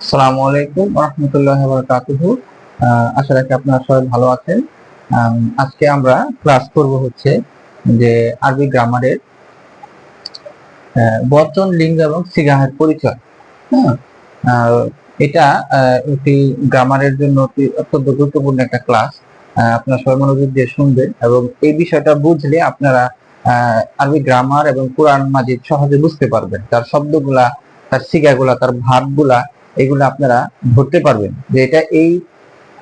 আসসালামু আলাইকুম রহমতুল্লাহ বারকাতুহু। আশা রাখি আপনারা সবাই ভালো আছেন। আজকে আমরা ক্লাস করব হচ্ছে যে আরবি গ্রামারের বচন লিঙ্গ এবং সিগাহের পরিচয়। হ্যাঁ এটা একটি গ্রামারের জন্য অত্যন্ত গুরুত্বপূর্ণ একটা ক্লাস। আপনারা সবাই মনোযোগ দিয়ে শুনবেন এবং এই বিষয়টা বুঝলে আপনারা আরবি গ্রামার এবং কোরআন মাজিদ সহজে বুঝতে পারবেন। তার শব্দগুলা, তার সিগাগুলা, তার ভাবগুলা এগুলো আপনারা ধরতে পারবেন যে এটা এই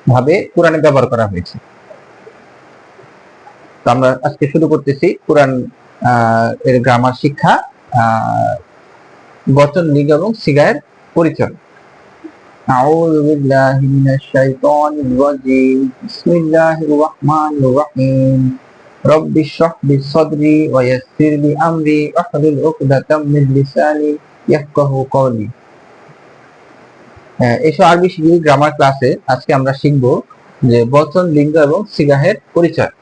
ভাবে কোরআনে ব্যবহার করা হয়েছে তো আমরা আজকে শুরু করতেছি কোরআন আহ, এর গ্রামার শিক্ষা আহ, বচন লিঙ্গ এবং সিগায়ের পরিচয় أعوذ بالله من الشيطان الرجيم بسم الله الرحمن الرحيم رب اشرح لي صدري ويسر لي أمري واحلل عقدة من لساني يفقه قولي হ্যাঁ, এসব আরবি শিখি গ্রামার ক্লাসে আজকে আমরা শিখব যে বচন লিঙ্গ এবং সিগাহের পরিচয়।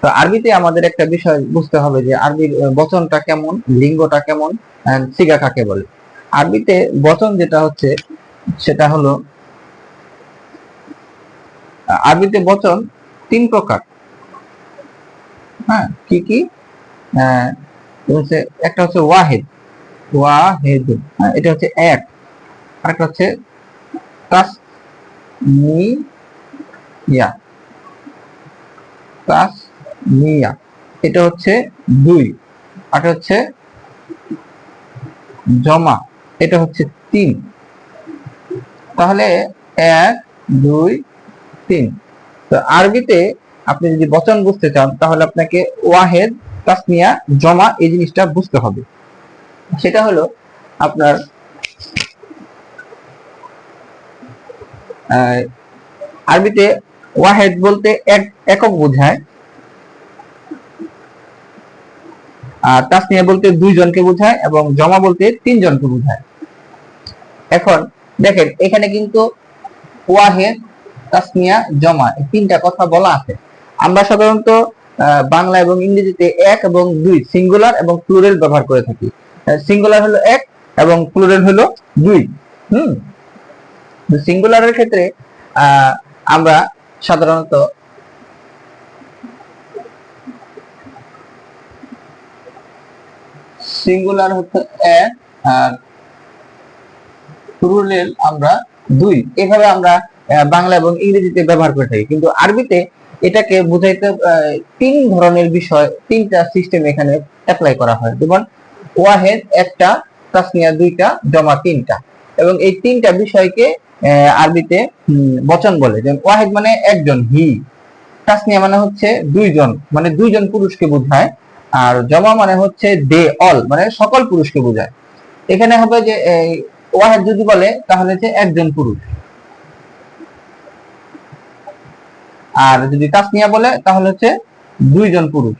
তো আরবিতে আমাদের একটা বিষয় বুঝতে হবে যে আরবির বচনটা কেমন লিঙ্গটা কেমন সিগা কাকে বলে। আরবিতে বচন যেটা হচ্ছে সেটা হলো আরবিতে বচন তিন প্রকার। হ্যাঁ কি কি? হচ্ছে একটা হচ্ছে ওয়াহেদ ওয়াহেদ হ্যাঁ, এটা হচ্ছে এক। আরেকটা হচ্ছে তাস নিয়া তাস নিয়া এটা হচ্ছে দুই আর হচ্ছে জমা এটা হচ্ছে তিন তাহলে এক দুই তিন তো আরবিতে আপনি যদি বচন বুঝতে চান তাহলে আপনাকে ওয়াহেদ তাসনিয়া জমা এই জিনিসটা বুঝতে হবে সেটা হলো আপনার আরবিতে ওয়াহেদ বলতে এক, একক বোঝায়। আর তাসনিয়া বলতে দুইজনকে বোঝায় এবং জমা বলতে তিনজনকে বোঝায়। এখন দেখেন, এখানে কিন্তু ওয়াহেদ, তাসনিয়া, জমা এই তিনটা কথা বলা আছে। আমরা সাধারণত বাংলা এবং ইংরেজিতে এক এবং দুই সিঙ্গুলার এবং প্লুরাল ব্যবহার করে থাকি। সিঙ্গুলার হলো এক এবং প্লুরাল হলো দুই। হুম? সিঙ্গুলারের ক্ষেত্রে আমরা সাধারণত সিঙ্গুলার হচ্ছে এক আর প্লুরাল আমরা দুই। এভাবে আমরা বাংলা এবং ইংরেজিতে ব্যবহার করে থাকি। কিন্তু আরবিতে এটাকে বোঝাইতে তিন ধরনের বিষয়, তিনটা সিস্টেম এখানে অ্যাপ্লাই করা হয়। যেমন, ওয়াহেদ একটা, তাসনিয়া দুইটা, জমা তিনটা। এবং এই তিনটা বিষয়কে আরবিতে বচন বলে। যেমন ওয়াহেদ মানে একজন, হি। তাসনিয়া মানে হচ্ছে দুইজন মানে দুইজন পুরুষকে বোঝায়। আর জমা মানে হচ্ছে দে, অল মানে সকল পুরুষকে বোঝায়। এখানে হবে যে ওয়াহেদ যদি বলে, তাহলে হচ্ছে একজন পুরুষ। আর যদি তাসনিয়া বলে, তাহলে হচ্ছে দুইজন পুরুষ।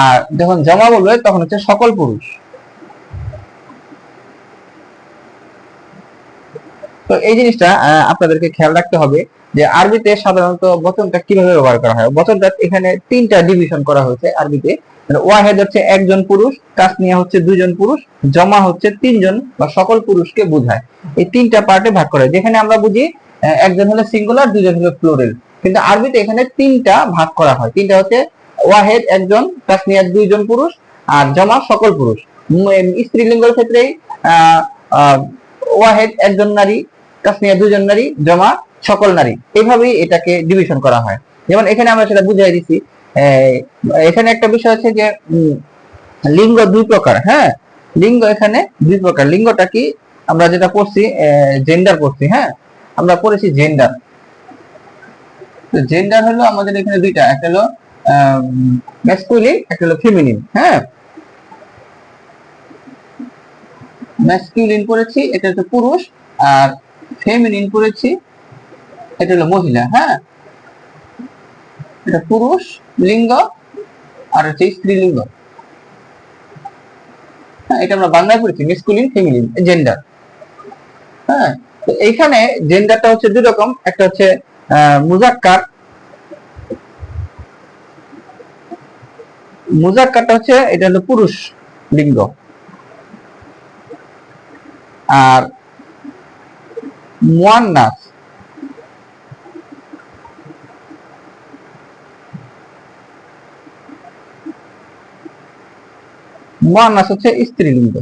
আর যখন জমা বলবে, তখন হচ্ছে সকল পুরুষ। তো এই জিনিসটা আপনাদেরকে খেয়াল রাখতে হবে যে আরবিতে সাধারণত বচনটা কীভাবে ব্যবহার করা হয়। বচনটা এখানে তিনটা ডিভিশন করা হয়েছে আরবিতে। মানে ওয়াহেদ হচ্ছে একজন পুরুষ তাসনিয়া হচ্ছে দুইজন পুরুষ জমা হচ্ছে তিনজন বা সকল পুরুষকে বোঝায়। এই তিনটা পার্টে ভাগ করে যেখানে আমরা বুঝি একজন হলো সিঙ্গুলার দুজন হলো প্লুরাল কিন্তু আরবিতে এখানে তিনটা ভাগ করা হয়। তিনটা হচ্ছে ওয়াহেদ একজন তাসনিয়া দুইজন পুরুষ আর জমা সকল পুরুষ। স্ত্রীলিঙ্গের আহ, ওয়াহেদ একজন নারী তাসনিয়া দুজন নারী জমা সকল নারী। এইভাবেই এটাকে ডিভিশন করা হয়। যেমন এখানে আমরা সেটা বুঝাই দিছি। এখানে একটা বিষয় আছে যে লিঙ্গ দুই প্রকার হ্যাঁ? লিঙ্গ এখানে দুই প্রকার। লিঙ্গটা কি? আমরা যেটা পড়ছি জেন্ডার পড়ছি হ্যাঁ? আমরা পড়েছি জেন্ডার তো জেন্ডার হলো আমাদের এখানে দুইটা। একটা হলো ম্যাসকুলিন একটা হলো ফিমিনিন হ্যাঁ? ম্যাসকুলিন পড়েছি, এটা হচ্ছে পুরুষ আর ফেমিনিন পড়েছি এটা হলো মহিলা হ্যাঁ? এটা পুরুষ লিঙ্গ আর হচ্ছে স্ত্রীলিঙ্গ হ্যাঁ এটা আমরা বাংলায় পড়েছি মেসকুলিন ফেমিনিন জেন্ডার হ্যাঁ তো এইখানে জেন্ডারটা হচ্ছে দুই রকম, একটা হচ্ছে মুজাক্কার, মুজাক্কারটা হচ্ছে এটা হলো পুরুষ লিঙ্গ। আর মুয়ান্নাস মুয়ান্নাস হচ্ছে স্ত্রীলিঙ্গ।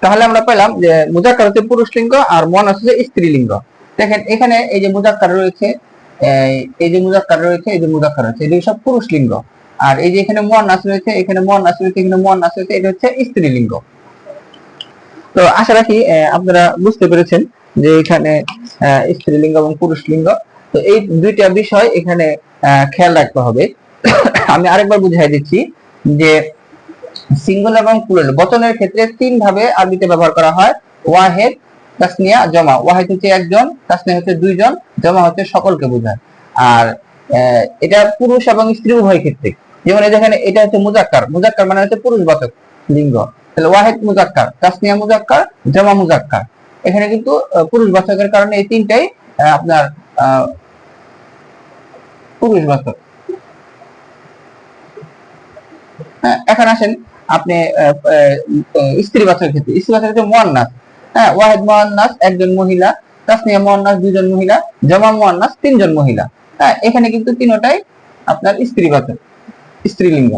তাহলে আমরা পেলাম যে মুজাক্কার হচ্ছে পুরুষ লিঙ্গ আর মুয়ান্নাস হচ্ছে স্ত্রীলিঙ্গ। দেখেন, এখানে এই যে মুজাক্কার রয়েছে, এই- যে মুজাক্কার রয়েছে, এই যে মুজাক্কার রয়েছে, এগুলো সব পুরুষ লিঙ্গ আর এই যে এখানে মুয়ান্নাস রয়েছে, এখানে মুয়ান্নাস রয়েছে, এখানে মুয়ান্নাস রয়েছে, এটা হচ্ছে স্ত্রীলিঙ্গ। তো আশা রাখি আপনারা বুঝতে পেরেছেন যে এখানে স্ত্রীলিঙ্গ এবং পুরুষ লিঙ্গ। তো এই দুইটা বিষয় এখানে খেয়াল রাখতে হবে। আমি আরেকবার বুঝাই দিচ্ছি যে সিঙ্গল এবং প্লুরাল বচনের ক্ষেত্রে তিন ভাবে আরবিতে ব্যবহার করা হয়। ওয়াহেদ, তাসনিয়া, জমা। ওয়াহেদ হচ্ছে একজন, তাসনিয়া হচ্ছে দুইজন, জমা হচ্ছে সকলকে বোঝায়। আর এটা পুরুষ এবং স্ত্রী উভয় ক্ষেত্রে। যেমন এই দেখেন এটা হচ্ছে মুজাক্কার। মুজাক্কার মানে হচ্ছে পুরুষ বাচক লিঙ্গ। তাহলে ওয়াহেদ মুজাক্কার তাসনিয়া মুজাক্কার জমা মুজাক্কার। এখানে কিন্তু পুরুষ বাচকের কারণে এই তিনটাই আপনার পুরুষ বাচক। হ্যাঁ, এখন আসেন আপনি স্ত্রী বাচকের ক্ষেত্রে। স্ত্রী বাচকের ক্ষেত্রে মোয়ান্নাস। হ্যাঁ ওয়াহেদ মোয়ান্নাস একজন মহিলা তাসনিয়া মোয়ান্নাস দুজন মহিলা জমা মোয়ান্নাস তিনজন মহিলা। হ্যাঁ এখানে কিন্তু তিনটাই আপনার স্ত্রী বাচক স্ত্রীলিঙ্গ।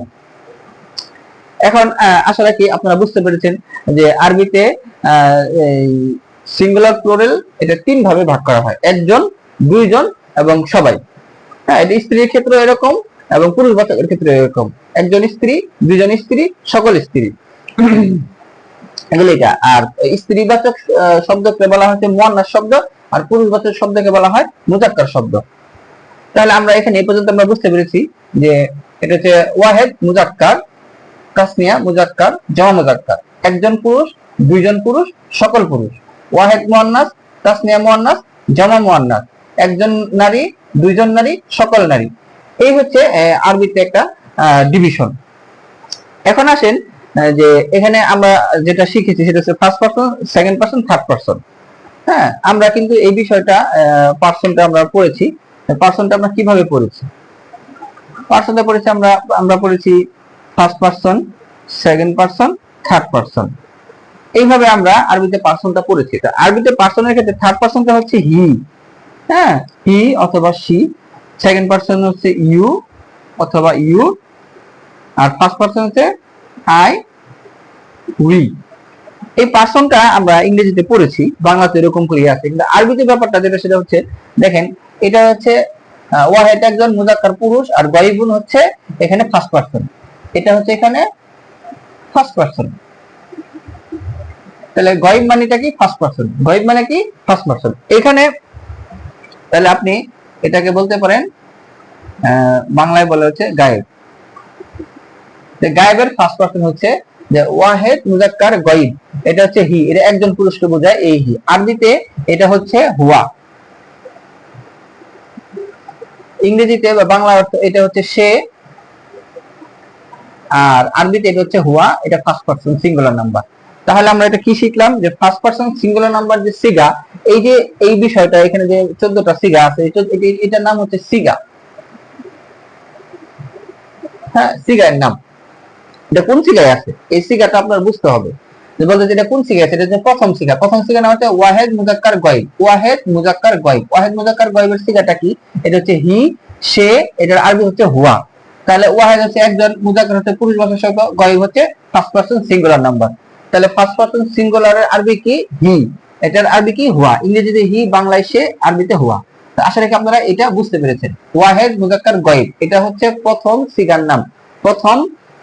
এখন আশা রাখি আপনারা বুঝতে পেরেছেন যে আরবিতে সিঙ্গুলার প্লোরাল এটা তিন ভাবে ভাগ করা হয়। একজন দুইজন এবং সবাই। হ্যাঁ এটা স্ত্রীর ক্ষেত্রে এরকম এবং পুরুষ বাচকের ক্ষেত্রে এরকম। একজন স্ত্রী দুজন স্ত্রী সকল স্ত্রী। এগুলো আর স্ত্রীবাচক আহ, শব্দকে বলা হচ্ছে মুয়ান্নাস শব্দ আর পুরুষ পুরুষবাচক শব্দকে বলা হয় মুজাক্কার শব্দ। তাহলে আমরা এখানে এই পর্যন্ত আমরা বুঝতে পেরেছি যে এটা হচ্ছে ওয়াহেদ মুজাক্কার। তাসনিয়া মুজাক্কার, জমা মুজাক্কার। একজন পুরুষ, দুইজন পুরুষ, সকল পুরুষ। ওয়াহেদ মুয়ান্নাস তাসনিয়া মুয়ান্নাস, জমা মুয়ান্নাস। একজন নারী, দুইজন নারী, সকল নারী। এই হচ্ছে আরবিতে একটা ডিভিশন এখন আসেন যে এখানে আমরা যেটা শিখেছি সেটা হচ্ছে first person second person third person হ্যাঁ আমরা কিন্তু এই বিষয়টা পার্সনটা আমরা পড়েছি। পার্সনটা আমরা কীভাবে পড়েছি? পার্সনটা পড়েছি আমরা আমরা পড়েছি first person second person third person এইভাবে আমরা আরবিতে পার্সনটা পড়েছি। তা আরবিতে পার্সনের ক্ষেত্রে থার্ড পারসনটা হচ্ছে হি হ্যাঁ? হি অথবা সি সেকেন্ড পারসন হচ্ছে ইউ অথবা ইউ আর ফার্স্ট পারসন হচ্ছে আই উই এই পার্সনটা আমরা ইংরেজিতে পড়েছি, বাংলাতে এরকম করে আছে। কিন্তু আরবিতে ব্যাপারটা যেটা, সেটা হচ্ছে, দেখেন, এটা হচ্ছে ওয়াহেদ একজন মুজাক্কার পুরুষ, আর গরিবুন হচ্ছে এখানে ফার্স্ট পারসন এটা হচ্ছে এখানে ফার্স্ট পারসন তাহলে গরিব মানেটা কি ফার্স্ট পারসন গরিব মানে কি ফার্স্ট পারসন এখানে তাহলে আপনি এটাকে বলতে পারেন বাংলায় বলে হচ্ছে গায়েব। গায়েবের ফার্স্ট পার্সন হচ্ছে যে ওয়াহেদ মুজাক্কার গয়িব। এটা হচ্ছে হি, এটা একজন পুরুষকে বোঝায় এই হি। আরবিতে এটা হচ্ছে হুয়া। ইংরেজিতে বা বাংলা অর্থ এটা হচ্ছে সে আর আরবিতে এটা হচ্ছে হুয়া, এটা ফার্স্ট পারসন সিঙ্গুলার নাম্বার তাহলে আমরা এটা কি শিখলাম? যে ফার্স্ট পারসন সিঙ্গুলার নাম্বার যে সিগা, এই যে, এই বিষয়টা, এখানে যে চোদ্দটা সিগা আছে এটার নাম হচ্ছে সিগা। হ্যাঁ নাম। এটা কোন সিগায় আছে? এই সিগাটা আপনার বুঝতে হবে। যে বলতে এটা কোন সিগা আছে? এটা হচ্ছে প্রথম সিগা। প্রথম সিগা নাম হচ্ছে ওয়াহেদ মুজাক্কার গয়ব। ওয়াহেদ মুজাক্কার গয়ব। ওয়াহেদ মুজাক্কার গয়বের সিগাটা কি? এটা হচ্ছে হি, সে, এটার আরবি হচ্ছে হুয়া। তাহলে ওয়াহেদ হচ্ছে একজন মুজাক্কার হচ্ছে পুরুষ ভাষার শব্দ গয়ব হচ্ছে ফার্স্ট পারসন সিঙ্গুলার নাম্বার তাহলে ফার্স্ট পারসন সিঙ্গুলারের আরবি কি? হি। এটার আরবি কি? হুয়া। ইংরেজিতে হি, বাংলায় সে আরবিতে হুয়া। আশা রাখি আপনারা এটা বুঝতে পেরেছেন। ওয়াহেদ, মুজাক্কার গয়ব এটা হচ্ছে প্রথম সিগার নাম। প্রথম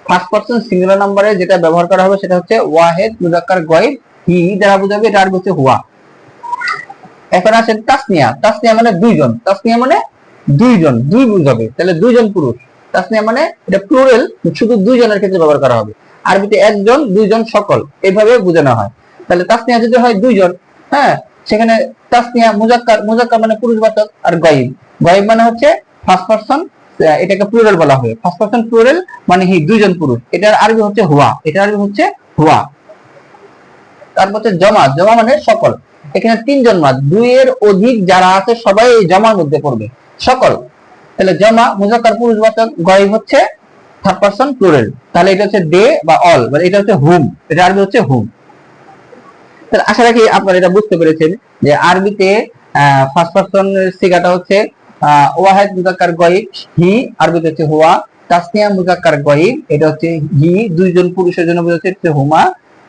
ফার্স্ট পারসন সিঙ্গুলার নাম্বারে যেটা ব্যবহার করা হবে সেটা হচ্ছে ওয়াহেদ, মুজাক্কার গয়ব হি দ্বারা বোঝাবে এটা আরবি হচ্ছে হুয়া। এখন আসেন তাসনিয়া। তাসনিয়া মানে দুইজন। তাসনিয়া মানে দুইজন। দুই বুঝাবে। তাহলে দুইজন পুরুষ। তাসনিয়া মানে এটা প্লুরাল শুধু দুইজনের ক্ষেত্রে ব্যবহার করা হবে। আরবিতে একজন, দুইজন সকল এভাবে বোঝানো হয়। তাহলে তাসনিয়া যদি হয় দুইজন হ্যাঁ? সেখানে তাসনিয়া, মুজাক্কার মুজাক্কার মানে পুরুষ বাচক আর গয়ব গয়ব মানে হচ্ছে ফার্স্ট পারসন এটাকে প্লুরাল বলা হয়। ফার্স্ট পারসন প্লুরাল মানে হি দুইজন পুরুষ। এটার আরবি হচ্ছে হুয়া। এটার আরবি হচ্ছে হুয়া। তারপর হচ্ছে জমা জমা মানে সকল। এখানে তিনজন মাস দুইয়ের অধিক যারা আছে, সবাই এই জমার মধ্যে পড়বে। সকল। তাহলে জমা, মুজাক্কার পুরুষ বাচক গয়ব হচ্ছে থার্ড পারসন প্লুরাল তাহলে এটা হচ্ছে দে বা অল মানে এটা হচ্ছে হুম, এটা আরবি হচ্ছে হুম। তাহলে আশা রাখি আপনারা এটা বুঝতে পেরেছেন যে আরবিতে ফার্স্ট পারসন সিগাটা হচ্ছে ওয়াহেদ মুজাক্কার গয়িব, হি, আরবিতে হচ্ছে হুয়া, তাসনিয়া মুজাক্কার গয়িব, এটা হচ্ছে হি, দুইজন পুরুষের জন্য বোঝাচ্ছে হচ্ছে হুমা।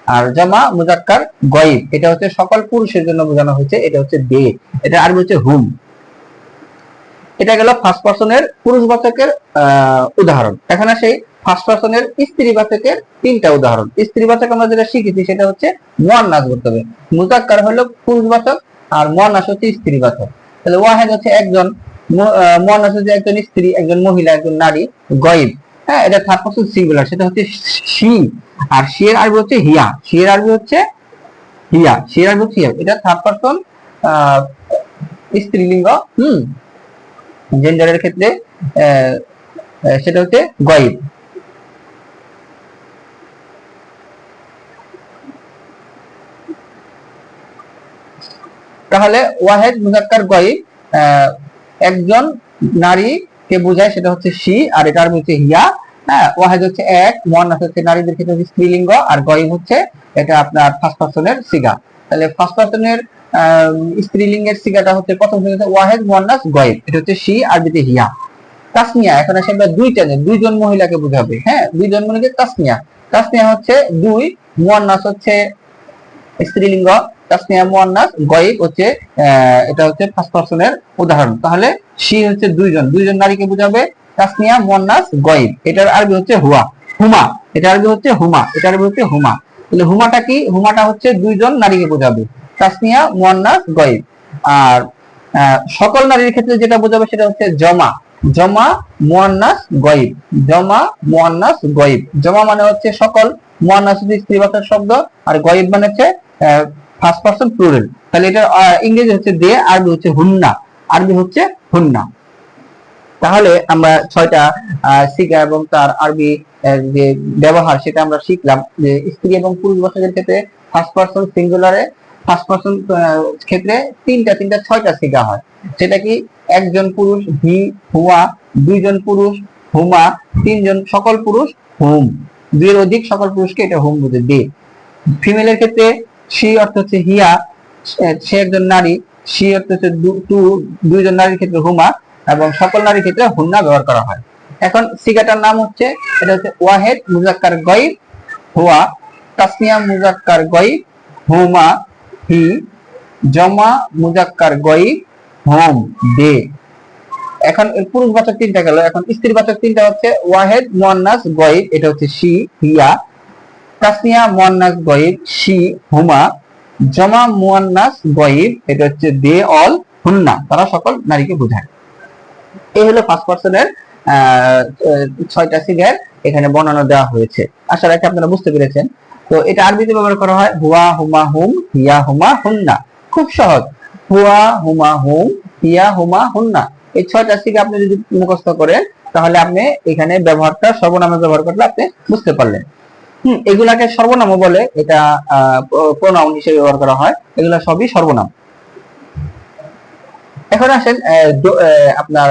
আর জামা মুজাক্কার গয়িব, এটা হচ্ছে সকল পুরুষের জন্য বোঝানো হয়েছে, এটা হচ্ছে দে, এটা আরবি হচ্ছে হুম। এটা গেল ফার্স্ট পারসনের পুরুষবাচকের আহ, উদাহরণ। এখন আসে ফার্স্ট পারসনের স্ত্রীবাচকের তিনটা উদাহরণ। স্ত্রীবাচক আমরা যেটা শিখেছি সেটা হচ্ছে মুয়ান্নাস করতে হবে। মুজাক্কার হলো পুরুষবাচক আর মুয়ান্নাস হচ্ছে স্ত্রীবাচক তাহলে ওয়াহেদ হচ্ছে একজন মু- আহ, হচ্ছে একজন স্ত্রী একজন মহিলা একজন নারী গয়েব। হ্যাঁ এটা থার্ড পারসন সিঙ্গুলার সেটা হচ্ছে শি। আর শি এর আরবি হচ্ছে হিয়া। শি এর আরবি হচ্ছে হিয়া। শি এর আরবি হচ্ছে হিয়া। এটা থার্ড পারসন স্ত্রীলিঙ্গ। হুম। জেন্ডারের ক্ষেত্রে সেটা হচ্ছে গয়েব। তাহলে ওয়াহেদ, মুজাক্কার, গয়েব একজন নারীকে বোঝায় সেটা হচ্ছে শি, আর এটার হচ্ছে হিয়া। হ্যাঁ ওয়াহেদ হচ্ছে এক, মুয়ান্নাস হচ্ছে নারীদের ক্ষেত্রে স্ত্রীলিঙ্গ, আর গয়েব হচ্ছে এটা আপনার ফার্স্ট পার্সনের সিগা। তাহলে ফার্স্ট পারসনের স্ত্রীলিঙ্গের সিগাটা হচ্ছে প্রথম হচ্ছে ওয়াহেদ মুয়ান্নাস গয়েব, এটা হচ্ছে শি, আরবিতে হিয়া। তাসনিয়া, এখন আসে আমরা দুইটা নিয়ে দুইজন মহিলাকে বোঝাবে হ্যাঁ? দুইজন মহিলাকে তাসনিয়া। তাসনিয়া হচ্ছে দুই মুয়ান্নাস হচ্ছে স্ত্রীলিঙ্গ, তাসনিয়া মুয়ান্নাস গয়েব হচ্ছে এটা হচ্ছে ফার্স্ট পারসনের উদাহরণ। তাহলে সি হচ্ছে দুইজন দুইজন নারীকে বোঝাবে তাসনিয়া মুয়ান্নাস গয়েব। এটার আরবি হচ্ছে হুয়া, হুমা। এটা আরবি হচ্ছে হুমা এটা আরবি হচ্ছে হুমা। তাহলে হুমাটা কি? হুমাটা হচ্ছে দুইজন নারীকে বোঝাবে। তাসনিয়া, মুয়ান্নাস, গয়েব। আর সকল নারীর ক্ষেত্রে যেটা বোঝাবে সেটা হচ্ছে জমা। জমা, মুয়ান্নাস, গয়েব। জমা, মুয়ান্নাস, গয়েব। জমা মানে হচ্ছে সকল। মুয়ান্নাস স্ত্রীবাচক শব্দ, আর গয়েব মানে হচ্ছে ফার্স্ট পারসন প্লুরাল তাহলে এটা ইংরেজি হচ্ছে দে, আরবি হচ্ছে হুন্না। আরবি হচ্ছে হুন্না। তাহলে আমরা ছয়টা শিখা এবং তার আরবি যে ব্যবহার সেটা আমরা শিখলাম যে স্ত্রী এবং পুরুষ বাচকের ক্ষেত্রে ফার্স্ট পারসন সিঙ্গুলারে ফার্স্ট পারসন ক্ষেত্রে তিনটা তিনটা, ছয়টা হয়। সেটা কি একজন পুরুষ, হি, হুয়া, দুইজন পুরুষ, হুমা, তিনজন সকল পুরুষ, হুম। দুইয়ের অধিক সকল পুরুষকে এটা হুম বুঝে, দে। ফিমেলের ক্ষেত্রে সি অর্থ হচ্ছে হিয়া সে- একজন নারী, সি অর্থ হচ্ছে টু দুইজন নারীর ক্ষেত্রে হুমা, এবং সকল নারীর ক্ষেত্রে হুন্না ব্যবহার করা হয়। এখন সিগাটার নাম হচ্ছে, এটা হচ্ছে ওয়াহেদ মুজাক্কার গয়ব, হুয়া, তাসনিয়া মুজাক্কার গয়ব, হুমা হি, জমা মুজাক্কার গয়ব হুম, দে। এখন এর পুরুষবাচক তিনটা গেল। এখন স্ত্রীবাচক তিনটা হচ্ছে ওয়াহেদ, মুয়ান্নাস, গয়ব, এটা হচ্ছে সি হিয়া। তাসনিয়া, মুয়ান্নাস, গয়ব সি হুমা। জমা, মুয়ান্নাস, গয়ব, এটা হচ্ছে দে, অল, হুন্না। তারা সকল নারীকে বোঝায়। এই হলো ফার্স্ট পার্সনের ছয়টা সিগার এখানে বর্ণনা দেওয়া হয়েছে। আশা রাখি আপনারা বুঝতে পেরেছেন। তো এটা আরবিতে ব্যবহার করা হয় হুয়া হুমা হুম, হিয়া হুমা হুন্না। খুব সহজ। হুয়া হুমা হুম, হিয়া হুমা হুন্না। এই ছয়টা সিগা আপনি যদি মুখস্থ করেন, তাহলে আপনি এখানে ব্যবহারটা সর্বনামে ব্যবহার করলে আপনি বুঝতে পারলেন। হুম, এগুলাকে সর্বনাম বলে, এটা প্রোনাউন হিসেবে ব্যবহার করা হয়। এগুলা সবই সর্বনাম। এখন আসেন আপনার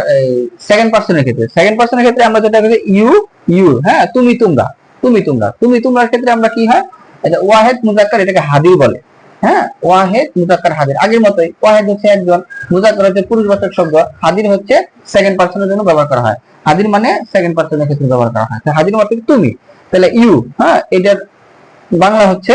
সেকেন্ড পার্সনের ক্ষেত্রে। সেকেন্ড পার্সনের ক্ষেত্রে আমরা যেটা ইউ ইউ হ্যাঁ তুমি, তোমরা। তুমি তোমরা, তুমি তোমরার ক্ষেত্রে আমরা কি হয়? এটা ওয়াহেদ মুজাক্কার এটাকে হাদির বলে। হ্যাঁ? ওয়াহেদ মুজাক্কার হাদির। আগের মতোই, ওয়াহেদ হচ্ছে একজন, মুজাক্কার হচ্ছে পুরুষবাচক শব্দ। হাদির হচ্ছে সেকেন্ড পার্সনের জন্য ব্যবহার করা হয়। হাদির মানে সেকেন্ড পার্সনের ক্ষেত্রে ব্যবহার করা হয়। হাদির মতো তুমি। তাহলে ইউ হ্যাঁ? এটার বাংলা হচ্ছে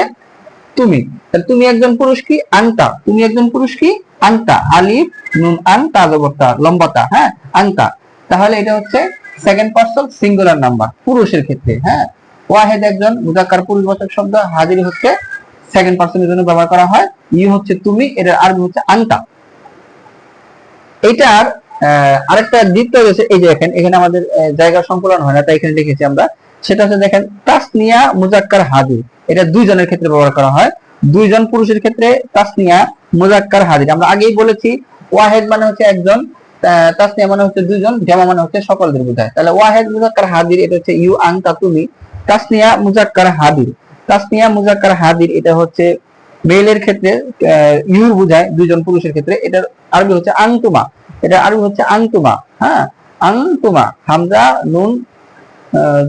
তুমি। তাহলে তুমি একজন পুরুষ কি? আন্তা। তুমি একজন পুরুষ কি? আন্তা। আলিফ, নুন, আন তা জবরতা লম্বাতা হ্যাঁ? আন্তা। তাহলে এটা হচ্ছে সেকেন্ড পার্সন সিঙ্গুলার নাম্বার পুরুষের ক্ষেত্রে হ্যাঁ? ওয়াহেদ একজন মুজাক্কার পুরুষবাচক শব্দ, হাজির হচ্ছে সেকেন্ড পার্সনের জন্য ব্যবহার করা হয়। ইউ হচ্ছে তুমি, এটার আরবি হচ্ছে আন্তা। এটার আরেকটা দ্বিতীয় রয়েছে এই যে দেখেন, এখানে আমাদের জায়গা সংকলন হয় না, তাই এখানে লিখেছি আমরা। সেটা হচ্ছে দেখেন, তাসনিয়া মুজাক্কার হাদির এটা দুইজনের ক্ষেত্রে ব্যবহার করা হয়। দুইজন পুরুষের ক্ষেত্রে তাসনিয়া মুজাক্কার হাদির আমরা আগেই বলেছি, ওয়াহেদ মানে হচ্ছে একজন তাসনিয়া মানে হচ্ছে দুইজন, জামা মানে হচ্ছে সকলদের বোঝায়। তাহলে ওয়াহেদ মুজাক্কার হাজির, এটা হচ্ছে ইউ আনতা তুমি। তাসনিয়া মুজাক্কার হাদির। তাসনিয়া মুজাক্কার হাদির এটা হচ্ছে মেলের ক্ষেত্রে ইউ বোঝায়, দুইজন পুরুষের ক্ষেত্রে। এটার আরবি হচ্ছে আংতুমা। এটা আরবি হচ্ছে আংতুমা হ্যাঁ? আংতুমা, হামজা, নুন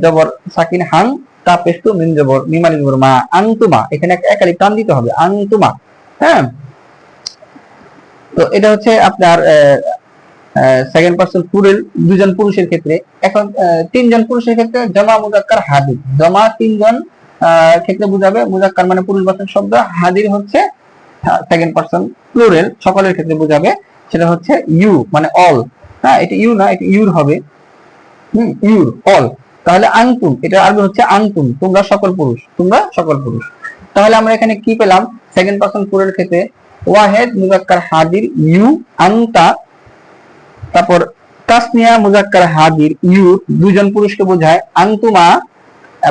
জবর, সাকিন, হাং, তা পেস্তু মিন জবর, মিমালি জবর, মা। আন্তুমা এখানে একটা একালি টান দিতে হবে আন্তুমা হ্যাঁ? তো এটা হচ্ছে আপনার সেকেন্ড পার্সন প্লুরাল দুজন পুরুষের ক্ষেত্রে। এখন তিনজন পুরুষের ক্ষেত্রে জমা মুজাক্কার হাদির জমা তিনজন ক্ষেত্রে বুঝাবে, মুজাক্কার মানে পুরুষ বাচক শব্দ হাদির হচ্ছে সেকেন্ড পার্সন প্লুরাল সকলের ক্ষেত্রে বুঝাবে, সেটা হচ্ছে ইউ মানে অল। হ্যাঁ এটা ইউ না, এটা ইউর হবে। হুম, ইউর, অল। তাহলে আংতুম, এটা আরবি হচ্ছে আংতুম, তোমরা সকল পুরুষ, তোমরা সকল পুরুষ। তাহলে আমরা এখানে কি পেলাম? সেকেন্ড পার্সন প্লুরাল ক্ষেত্রে, ওয়াহেদ মুজাক্কার হাদির ইউ আন্তা তারপর তাসনিয়া মুজাক্কার হাদির ইউ দুজন পুরুষকে বোঝায় আন্তুমা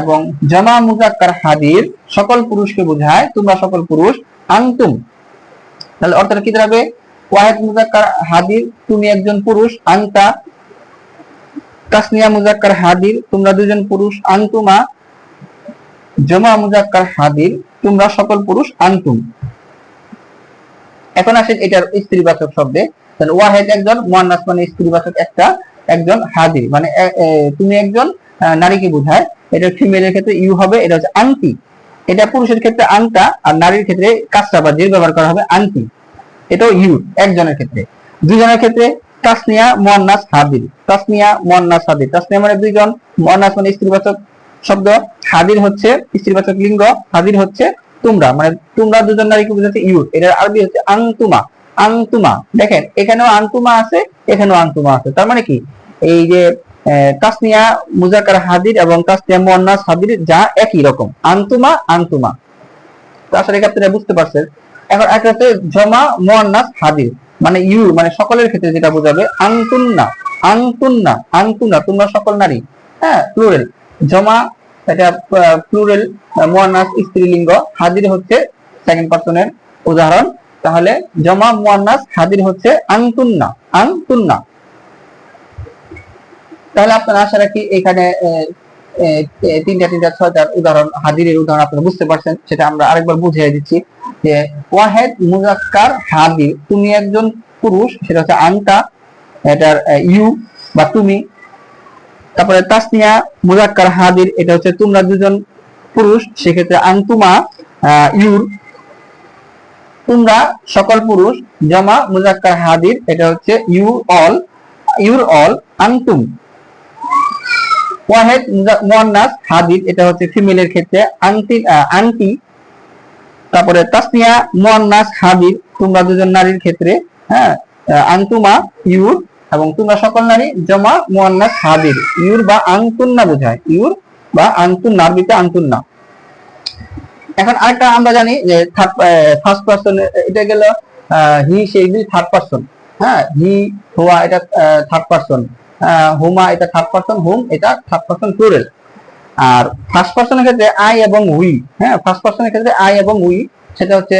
এবং জামা মুজাক্কার হাদির সকল পুরুষকে বোঝায়, তোমরা সকল পুরুষ আন্তুম। তাহলে অর্থটা কি দাঁড়াবে? ওয়াহেদ মুজাক্কার হাদির, তুমি একজন পুরুষ, আন্তা। তাসনিয়া মুজাক্কার হাদির, তোমরা দুজন পুরুষ, আন্তুমা। জমা মুজাক্কার হাদির, তোমরা সকল পুরুষ আন্তুম। এখন আসেন এটার স্ত্রীবাচক শব্দে। তাহলে ওয়াহেদ একজন, মুয়ান্নাস মানে স্ত্রীবাচক একটা একজন হাদির মানে তুমি একজন নারীকে বোঝায়। এটা ফিমেলের ক্ষেত্রে ইউ হবে, এটা হচ্ছে আন্তি এটা পুরুষের ক্ষেত্রে আন্তা আর নারীর ক্ষেত্রে কাস্টা বা জির ব্যবহার করা হবে আন্তি এটাও ইউ, একজনের ক্ষেত্রে। দুজনের ক্ষেত্রে তাসনিয়া, মুয়ান্নাস হাদির তাসনিয়া, মুয়ান্নাস হাদির তাসনিয়া মানে দুইজন, মুয়ান্নাস মানে স্ত্রীবাচক শব্দ। হাদির হচ্ছে স্ত্রীবাচক লিঙ্গ হাদির হচ্ছে তোমরা। মানে তোমরা দুজন নারীকে বোঝাচ্ছে ইউ। এটার আরবি হচ্ছে আংতুমা। আংতুমা। দেখেন, এখানেও আংতুমা আছে, এখানেও আংতুমা আছে। তার মানে কি? এই যে তাসনিয়া মুজাকার হাদির এবং তাসনিয়া মুয়ান্নাস হাদির যা একই রকম। আন্তুমা আন্তুমা তো আসলে আপনারা বুঝতে পারছেন। এখন একটা হচ্ছে জমা মুয়ান্নাস হাদির মানে ইউ মানে সকলের ক্ষেত্রে যেটা বোঝাবে আন্তুন্না আন্তুন্না আন্তুনা তোমরা সকল নারী। হ্যাঁ প্লুরাল জমা, এটা প্লুরাল মুয়ান্নাস, স্ত্রীলিঙ্গ, হাদির হচ্ছে সেকেন্ড পার্সনের উদাহরণ। তাহলে জমা মুয়ান্নাস হাদির হচ্ছে আন্তুন্না আন্তুন্না। তাহলে আপনারা আশা রাখি এখানে তিনটা তিনটা ছয়টার উদাহরণ হাদিরের উদাহরণ আপনারা বুঝতে পারছেন সেটা আমরা আরেকবার বুঝিয়ে দিচ্ছি যে ওয়াহেদ মুজাক্কার হাদির তুমি একজন পুরুষ সেটা হচ্ছে আন্তা এটার ইউ বা তুমি। তারপরে তাসনিয়া মুজাক্কার হাদির এটা হচ্ছে তোমরা দুজন পুরুষ সেক্ষেত্রে আন্তুমা আহ, ইউর। তোমরা সকল পুরুষ জমা মুজাক্কার হাদির এটা হচ্ছে ইউ অল ইউর অল আন্তুম। ওয়াহেদ মুয়ান্নাস হাদির এটা হচ্ছে ফিমেলের ক্ষেত্রে আহ, আন্টি তারপরে তাসনিয়া মুয়ান্নাস হাদির তোমরা দুজন নারীর ক্ষেত্রে হ্যাঁ আন্তুমা ইউর এবং তোমরা সকল নারী জমা মুয়ান্নাস হাদির। ইউর বা আন্তুন্না বোঝায় ইউর বা আন্তুন্না আরবিতে আন্তুন্না এখন আরেকটা আমরা জানি যে থার্ড ফার্স্ট পার্সন এটা গেল হি সে এগুলি থার্ড পার্সন হ্যাঁ? হি হোয়া এটা থার্ড পার্সন হুমা এটা থার্ড পার্সন হুম এটা থার্ড পার্সন প্লুরাল আর ফার্স্ট পার্সনের ক্ষেত্রে আই এবং উই হ্যাঁ? ফার্স্ট পার্সনের ক্ষেত্রে আই এবং উই সেটা হচ্ছে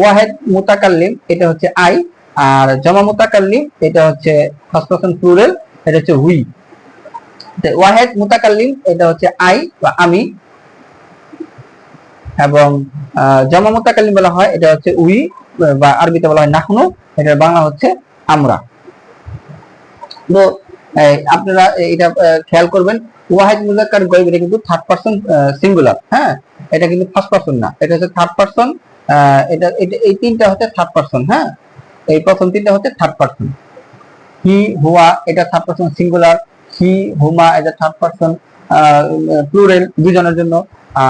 ওয়াহেদ মুতাকাল্লিম, এটা হচ্ছে আই আর জমা মুতাকাল্লিম, এটা হচ্ছে ফার্স্ট পার্সন প্লুরাল এটা হচ্ছে উই ওয়াহেদ মুতাকাল্লিম, এটা হচ্ছে আই বা আমি এবং জমা মুতাকাল্লিম বলা হয়, এটা হচ্ছে উই, বা আরবিতে বলা হয় নাহনু, এটার বাংলা হচ্ছে আমরা। তো আপনারা এটা খেয়াল করবেন, ওয়াহিদ মুজাক্কার গয়ব এটা কিন্তু থার্ড পারসন সিঙ্গুলার হ্যাঁ? এটা কিন্তু ফার্স্ট পারসন না, এটা হচ্ছে থার্ড পারসন এটা এটা, এই তিনটা হচ্ছে থার্ড পারসন হ্যাঁ? এই প্রথম তিনটা হচ্ছে থার্ড পারসন হি, হুয়া, এটা থার্ড পারসন সিঙ্গুলার হি, হুমা, এটা থার্ড পারসন প্লুরাল দুজনের জন্য।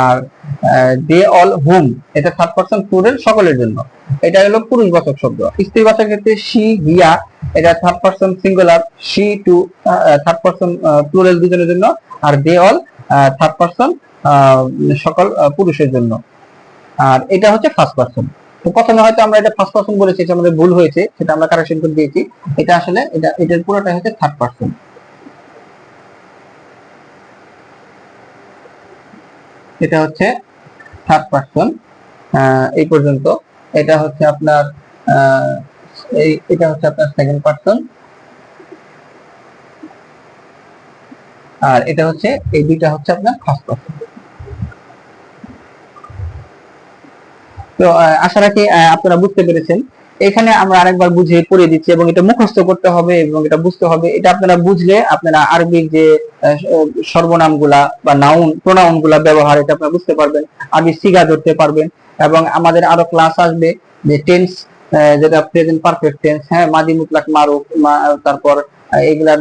আর দে অল হুম এটা থার্ড পারসন প্লুরাল সকলের জন্য। এটা হলো পুরুষবাচক শব্দ। স্ত্রীবাচক ক্ষেত্রে শি হিয়া এটা third person singular she two third person plural দুজনের জন্য। আর দে অল থার্ড পারসন সকল পুরুষের জন্য। আর এটা হচ্ছে ফার্স্ট পারসন তো প্রথমে হয়তো আমরা এটা ফার্স্ট পার্সন বলেছি, এটা আমাদের ভুল হয়েছে, সেটা আমরা কারেকশন করে দিয়েছি। এটা আসলে, এটা, এটার পুরোটাই হচ্ছে থার্ড পারসন এটা হচ্ছে থার্ড পারসন এই পর্যন্ত। এটা হচ্ছে আপনার এই, এটা হচ্ছে আপনার সেকেন্ড পারসন আর এটা হচ্ছে, এই দুইটা হচ্ছে আপনার ফার্স্ট পারসন তো আশা রাখি আপনারা বুঝতে পেরেছেন। এখানে আমরা আরেকবার বুঝিয়ে পড়িয়ে দিচ্ছি এবং এটা মুখস্থ করতে হবে এবং এটা বুঝতে হবে। এটা আপনারা বুঝলে আপনারা আরবির যে সর্বনামগুলা বা নাউন প্রোনাউনগুলা ব্যবহার এটা আপনারা বুঝতে পারবেন। আরবি সিগা ধরতে পারবেন এবং আমাদের আরও ক্লাস আসবে যে টেন্স যেটা প্রেজেন্ট পারফেক্ট টেন্স হ্যাঁ মাদি মুতলাক মারুফ তারপর এগুলার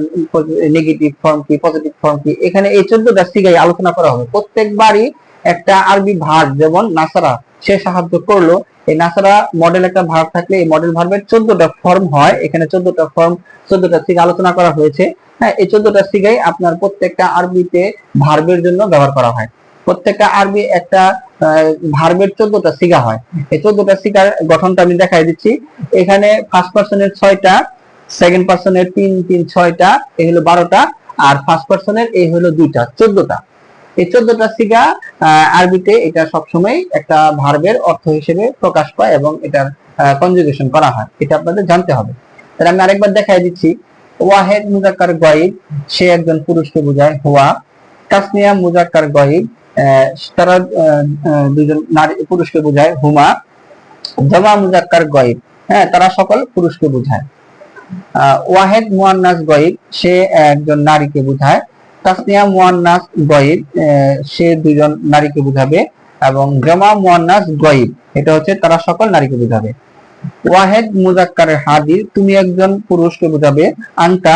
নেগেটিভ ফর্ম কি পজিটিভ ফর্ম কি, এখানে এই চোদ্দটা সিগাই আলোচনা করা হবে। প্রত্যেকবারই একটা আরবি ভার্ব যেমন নাসারা, সে সাহায্য করল এই নাসারা মডেল একটা ভার্ব থাকলে এই মডেল ভার্বের চোদ্দটা ফর্ম হয়। এখানে চোদ্দটা ফর্ম চোদ্দটা সিগা আলোচনা করা হয়েছে। হ্যাঁ এই চোদ্দটা সিগাই আপনার প্রত্যেকটা আরবিতে ভার্বের জন্য ব্যবহার করা হয়। প্রত্যেকটা আরবি একটা ভার্বের চোদ্দটা সিগা হয়। এই চোদ্দটা সিগার গঠনটা আমি দেখাই দিচ্ছি। এখানে ফার্স্ট পার্সনের ছয়টা সেকেন্ড পার্সনের তিন তিন, ছয়টা, এই হলো বারোটা, আর ফার্স্ট পার্সনের এই হলো দুইটা, চোদ্দটা। এই চোদ্দটা সিগা আরবিতে এটা সবসময় একটা ভার্বের অর্থ হিসেবে প্রকাশ পায় এবং এটার কনজুগেশন করা হয়। এটা আপনাদের জানতে হবে। তাহলে আমি আরেকবার দেখাই দিচ্ছি। ওয়াহেদ মুজাক্কার গয়েব, সে একজন পুরুষকে বোঝায় হুয়া। তাসনিয়া মুজাক্কার গয়েব তারা দুজন নারী, পুরুষকে বোঝায় হুমা। জমা মুজাক্কার গয়েব হ্যাঁ তারা সকল পুরুষকে বোঝায়। ওয়াহেদ মুয়ান্নাস গয়েব, সে একজন নারীকে বোঝায় তাসনিয়া মুয়ান্নাস গয়েব সে দুজন নারীকে বোঝাবে এবং জমা মুয়ান্নাস গয়েব, এটা হচ্ছে তারা সকল নারীকে বোঝাবে। ওয়াহেদ মুজাক্কার হাদির, তুমি একজন পুরুষকে বোঝাবে আনতা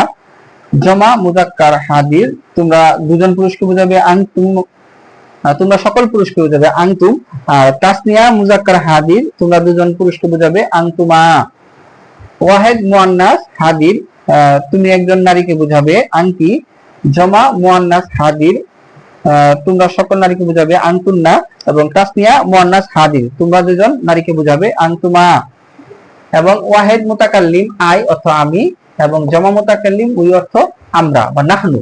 জমা মুজাক্কার হাদির, তোমরা দুজন পুরুষকে বোঝাবে, আনতুম তোমরা সকল পুরুষকে বোঝাবে, আনতুম, আর তাসনিয়া মুজাক্কার হাদির, তোমরা দুজন পুরুষকে বোঝাবে, আনতুমা। ওয়াহেদ মুয়ান্নাস হাদির তুমি একজন নারীকে বোঝাবে আনতি জমা মুয়ান্নাস হাদির তোমরা সকল নারীকে বোঝাবে আনতুন্না এবং তাসনিয়া মুয়ান্নাস হাদির। তোমরা দুজন নারীকে বোঝাবে আনতুমা। এবং ওয়াহেদ মুতাকাল্লিম, আই অর্থ আমি, এবং জমা মুতাকাল্লিম, উই অর্থ আমরা, বা নাহনু।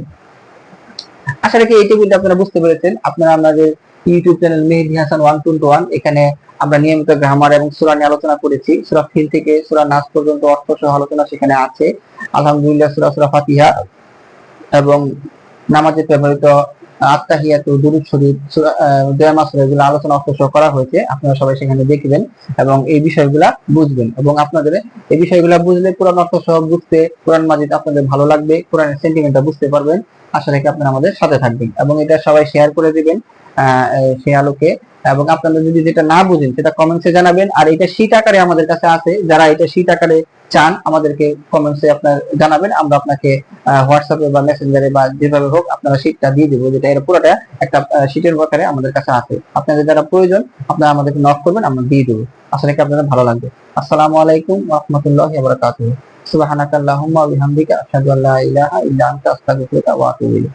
আশা রাখি এই টেবিলটা আপনারা বুঝতে পেরেছেন। আপনারা আমাদের YouTube channel Mehedi Hasan one two one, এখানে আমরা নিয়মিত গ্রামার এবং সুরা নিয়ে আলোচনা করেছি। সুরা ফিল থেকে সুরা নাস পর্যন্ত অর্থ সহ আলোচনা সেখানে আছে। আলহামদুলিল্লাহ, সুরা সুরা ফাতিহা। এবং নামাজে ব্যবহৃত আত্মাহিয়াত শরীফ মাসুরা এগুলো আলোচনা সহ করা হয়েছে। আপনারা সবাই সেখানে দেখবেন এবং এই বিষয়গুলা বুঝবেন। এবং আপনাদের এই বিষয়গুলা বুঝলে কোরআন বুঝতে কোরআন মাজিদ আপনাদের ভালো লাগবে, কোরআনের সেন্টিমেন্টটা বুঝতে পারবেন। আশা রেখে আপনারা আমাদের সাথে থাকবেন। এবং এটা সবাই শেয়ার করে দিবেন সেই আলোকে। এবং আপনারা যদি যেটা না বুঝেন, সেটা কমেন্টসে জানাবেন। আর এটা শীত আকারে আমাদের কাছে আছে। যারা এটা শীত আকারে চান, আমাদেরকে কমেন্টসে আপনার জানাবেন। আমরা আপনাকে হোয়াটসঅ্যাপে বা মেসেঞ্জারে বা যেভাবে হোক আপনারা শীটটা দিয়ে দেবো, যেটা এর পুরোটা একটা শীটের আকারে আমাদের কাছে আছে। আপনাদের যারা প্রয়োজন, আপনারা আমাদেরকে নক করবেন, আমরা দিয়ে দেবো। আশা রাখি আপনাদের ভালো লাগবে। আসসালামু আলাইকুম রাহমাতুল্লাহি ওয়া বারাকাতুহু। সুবহানাকাল্লাহুম্মা ওয়া বিহামদিকা আশহাদু আল্লা ইলাহা ইল্লা আনতা আস্তাগফিরুকা ওয়া আতুবু ইলাইক।